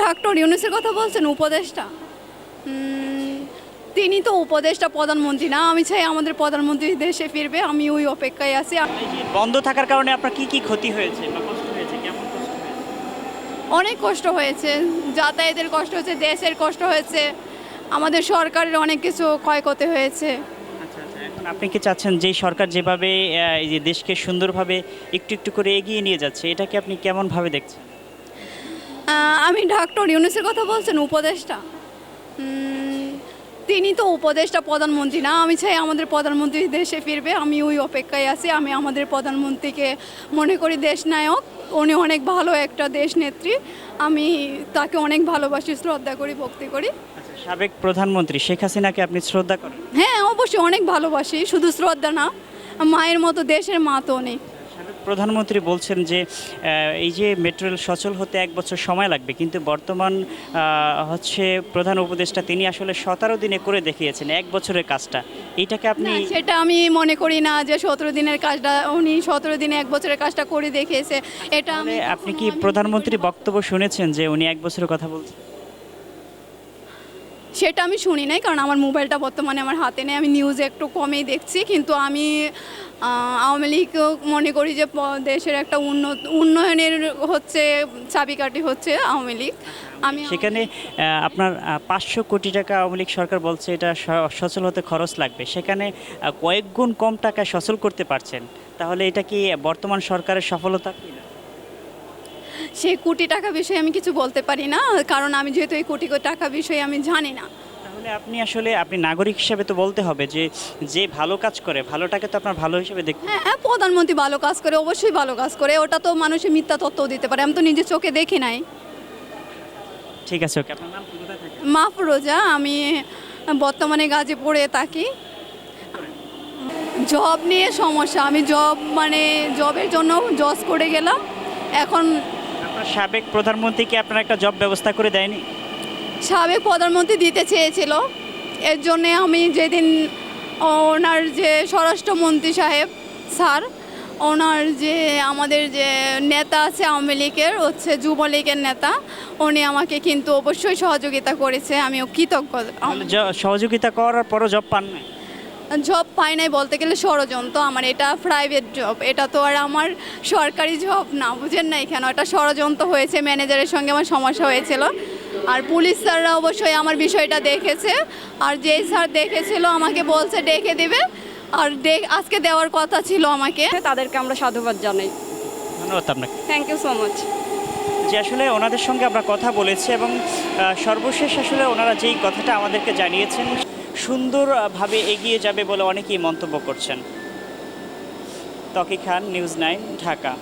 Doctor ইউনুসের কথা বলছেন উপদেষ্টা। তিনি তো উপদেষ্টা প্রধানমন্ত্রী না। আমি চাই আমাদের প্রধানমন্ত্রী দেশে ফিরবে আমি ওই অপেক্ষায় আছি। বন্ধ থাকার কারণে আপনার কি কি ক্ষতি হয়েছে অনেক কষ্ট হয়েছে। যাতায়াতের কষ্ট হয়েছে দেশের কষ্ট হয়েছে। আমাদের সরকারের অনেক কিছু ক্ষয়ক্ষতি হয়েছে। আচ্ছা আচ্ছা। এখন আপনি কি চাচ্ছেন যে সরকার যেভাবে এই যে দেশকে সুন্দরভাবে একটু একটু করে এগিয়ে নিয়ে যাচ্ছে এটাকে আপনি কেমনভাবে দেখছেন? আমি ডক্টর ইউনুসের কথা বলছেন উপদেষ্টা। তিনি তো উপদেষ্টা প্রধানমন্ত্রী না। আমি চাই আমাদের প্রধানমন্ত্রী দেশে ফিরবে। আমি ওই অপেক্ষায় আছি। আমি আমাদের প্রধানমন্ত্রীকে মনে করি দেশ নায়ক উনি অনেক ভালো একটা দেশ নেত্রী আমি তাকে অনেক ভালোবাসি শ্রদ্ধা করি ভক্তি করি। আচ্ছা সাবেক প্রধানমন্ত্রী শেখ হাসিনাকে আপনি শ্রদ্ধা করেন? হ্যাঁ অবশ্যই অনেক ভালোবাসি। শুধু শ্রদ্ধা না মায়ের মতো দেশের মা তো নেই। সাবেক প্রধানমন্ত্রী বলছেন যে এই যে মেট্রো রেল সচল হতে এক বছর সময় লাগবে কিন্তু বর্তমান হচ্ছে প্রধান উপদেষ্টা তিনি আসলে সতেরো দিনে করে দেখিয়েছেন এক বছরের কাজটা। এটাকে আপনি সেটা আমি মনে করি না যে সতেরো দিনের কাজটা উনি সতেরো দিনে এক বছরের কাজটা করে দেখিয়েছে এটা আপনি কি প্রধানমন্ত্রী বক্তব্য শুনেছেন যে উনি এক বছরের কথা বলছেন সেটা আমি শুনি নাই কারণ আমার মোবাইলটা বর্তমানে আমার হাতে নেই। আমি নিউজে একটু কমেই দেখছি কিন্তু আমি আওয়ামী লীগ মনে করি যে দেশের একটা উন্নত উন্নয়নের হচ্ছে চাবিকাঠি হচ্ছে আওয়ামী লীগ। আমি সেখানে আপনার পাঁচশো কোটি টাকা আওয়ামী লীগ সরকার বলছে এটা সচল হতে খরচ লাগবে। সেখানে কয়েক গুণ কম টাকায় সচল করতে পারছেন। তাহলে এটা কি বর্তমান সরকারের সফলতা কি? সেই কোটি টাকা বিষয়ে আমি কিছু বলতে পারি না কারণ আমি যেহেতু এই কোটি টাকা বিষয়ে আমি জানি না। তাহলে আপনি আসলে আপনি নাগরিক হিসেবে তো বলতে হবে যে যে ভালো কাজ করে ভালোটাকে তো আপনার ভালো হিসেবে দেখতে হ্যাঁ হ্যাঁ প্রধানমন্ত্রী ভালো কাজ করে অবশ্যই ভালো কাজ করে ওটা তো মানুষের মিথ্যা তত্ত্ব দিতে পারে আমি তো নিজের চোখে দেখি নাই। ঠিক আছে ওকে আপনার নাম কোথায় থাকে? মাফরোজা আমি বর্তমানে গাজীপুরে থাকি। জব নিয়ে সমস্যা আমি জব মানে জবের জন্য জজ করে গেলাম এখন সাবেক প্রধানমন্ত্রীকে আপনার একটা জব ব্যবস্থা করে দেয়নি? সাবেক প্রধানমন্ত্রী দিতে চেয়েছিল। এর জন্যে আমি যেদিন ওনার যে স্বরাষ্ট্রমন্ত্রী সাহেব স্যার ওনার যে আমাদের যে নেতা আছে আওয়ামী লীগের হচ্ছে যুবলীগের নেতা উনি আমাকে কিন্তু অবশ্যই সহযোগিতা করেছে। আমিও কৃতজ্ঞ। সহযোগিতা করার পরও জব পান জব পাই নাই বলতে গেলে ষড়যন্ত্র। আমার এটা প্রাইভেট জব এটা তো আর আমার সরকারি জব না বুঝেন না এখানে ওটা ষড়যন্ত্র হয়েছে ম্যানেজারের সঙ্গে আমার সমস্যা হয়েছিল। আর পুলিশ স্যাররা অবশ্যই আমার বিষয়টা দেখেছে। আর যেই স্যার দেখেছিল আমাকে বলছে ডেকে দেবে। আর ডে- আজকে দেওয়ার কথা ছিল আমাকে। তাদেরকে আমরা সাধুবাদ জানাই। ধন্যবাদ আপনাকে। থ্যাংক ইউ সো মাচ যে আসলে ওনাদের সঙ্গে আমরা কথা বলেছি এবং সর্বশেষ আসলে ওনারা যেই কথাটা আমাদেরকে জানিয়েছেন সুন্দরভাবে এগিয়ে যাবে বলে অনেকেই মন্তব্য করছেন। Taki Khan news nine Dhaka.